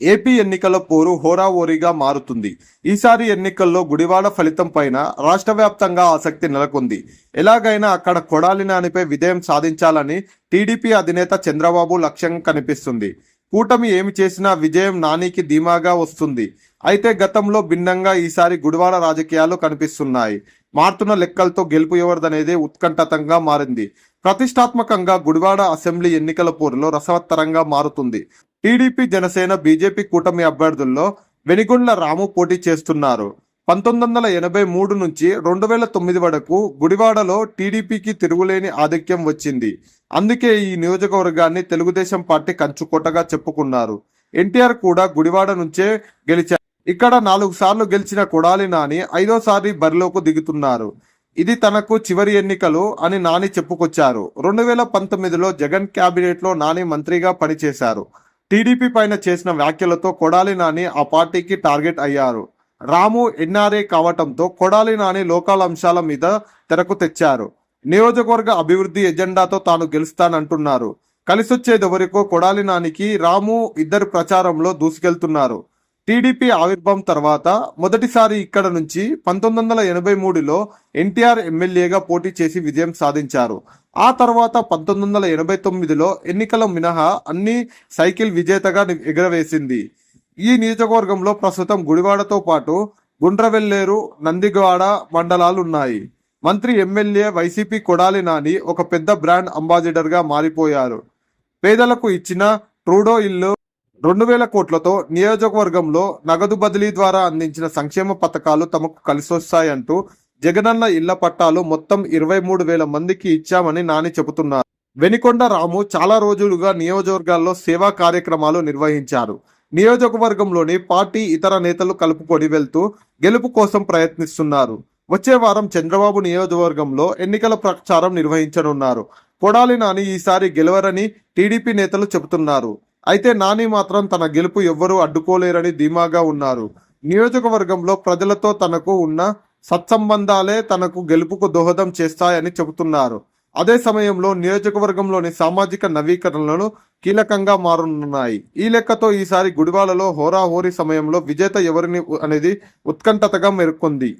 AP ఎన్నికల పోరు హోరాహోరీగా మారుతుంది. ఈసారి ఎన్నికల్లో గుడివాడ ఫలితం పైన రాష్ట్ర వ్యాప్తంగా ఆసక్తి నెలకొంది. ఎలాగైనా అక్కడ కొడాలి నానిపై విజయం సాధించాలని టీడీపీ అధినేత చంద్రబాబు లక్ష్యం కనిపిస్తుంది. కూటమి ఏమి చేసినా విజయం నానికి ధీమాగా వస్తుంది. అయితే గతంలో భిన్నంగా ఈసారి గుడివాడ రాజకీయాలు కనిపిస్తున్నాయి. మారుతున్న లెక్కలతో గెలుపు ఎవరిదనేది ఉత్కంఠతంగా మారింది. ప్రతిష్టాత్మకంగా గుడివాడ అసెంబ్లీ ఎన్నికల పోరులో రసవత్తరంగా మారుతుంది. టీడీపీ జనసేన బీజేపీ కూటమి అభ్యర్థుల్లో వెనిగొండ్ల రాము పోటీ చేస్తున్నారు. పంతొమ్మిది వందల ఎనభై మూడు నుంచి రెండు వేల తొమ్మిది వరకు గుడివాడలో టీడీపీకి తిరుగులేని ఆధిక్యం వచ్చింది. అందుకే ఈ నియోజకవర్గాన్ని తెలుగుదేశం పార్టీ కంచుకోటగా చెప్పుకున్నారు. ఎన్టీఆర్ కూడా గుడివాడ నుంచే గెలిచారు. ఇక్కడ నాలుగు సార్లు గెలిచిన కొడాలి నాని ఐదోసారి బరిలోకి దిగుతున్నారు. ఇది తనకు చివరి ఎన్నికలు అని నాని చెప్పుకొచ్చారు. రెండు వేల పంతొమ్మిదిలో జగన్ క్యాబినెట్లో నాని మంత్రిగా పనిచేశారు. టీడీపీ పైన చేసిన వ్యాఖ్యలతో కొడాలి నాని ఆ పార్టీకి టార్గెట్ అయ్యారు. రాము ఎన్ఆర్ఏ కావటంతో కొడాలి నాని లోకాల అంశాల మీద తెరకు తెచ్చారు. నియోజకవర్గ అభివృద్ధి ఎజెండాతో తాను గెలుస్తానంటున్నారు. కలిసొచ్చేదెవరికో కొడాలి నానికి రాము ఇద్దరు ప్రచారంలో దూసుకెళ్తున్నారు. టీడీపీ ఆవిర్భావం తర్వాత మొదటిసారి ఇక్కడ నుంచి పంతొమ్మిది వందల ఎనభై మూడులో ఎన్టీఆర్ ఎమ్మెల్యేగా పోటీ చేసి విజయం సాధించారు. ఆ తర్వాత పంతొమ్మిది వందల ఎనభై తొమ్మిదిలో ఎన్నికల మినహా అన్ని సైకిల్ విజేతగా ఎగరవేసింది. ఈ నియోజకవర్గంలో ప్రస్తుతం గుడివాడతో పాటు గుండ్రవెల్లేరు నందిగవాడ మండలాలు ఉన్నాయి. మంత్రి ఎమ్మెల్యే వైసీపీ కొడాలి నాని ఒక పెద్ద బ్రాండ్ అంబాసిడర్గా మారిపోయారు. పేదలకు ఇచ్చిన ట్రూడో ఇల్లు రెండు వేల కోట్లతో నియోజకవర్గంలో నగదు బదిలీ ద్వారా అందించిన సంక్షేమ పథకాలు తమకు కలిసొస్తాయంటూ జగనన్న ఇళ్ళ పట్టాలు మొత్తం ఇరవై మూడు వేల మందికి ఇచ్చామని నాని చెబుతున్నారు. వెనికొండ రాము చాలా రోజులుగా నియోజకవర్గాల్లో సేవా కార్యక్రమాలు నిర్వహించారు. నియోజకవర్గంలోని పార్టీ ఇతర నేతలు కలుపుకొని వెళ్తూ గెలుపు కోసం ప్రయత్నిస్తున్నారు. వచ్చే వారం చంద్రబాబు నియోజకవర్గంలో ఎన్నికల ప్రచారం నిర్వహించనున్నారు. కొడాలి నాని ఈసారి గెలవరని టీడీపీ నేతలు చెబుతున్నారు. అయితే నాని మాత్రం తన గెలుపు ఎవ్వరూ అడ్డుకోలేరని ధీమాగా ఉన్నారు. నియోజకవర్గంలో ప్రజలతో తనకు ఉన్న సత్సంబంధాలే తనకు గెలుపుకు దోహదం చేస్తాయని చెబుతున్నారు. అదే సమయంలో నియోజకవర్గంలోని సామాజిక నవీకరణలను కీలకంగా మారనున్నాయి. ఈ లెక్కతో ఈసారి గుడివాడలో హోరాహోరీ సమయంలో విజేత ఎవరిని అనేది ఉత్కంఠతగా మెరుక్కుంది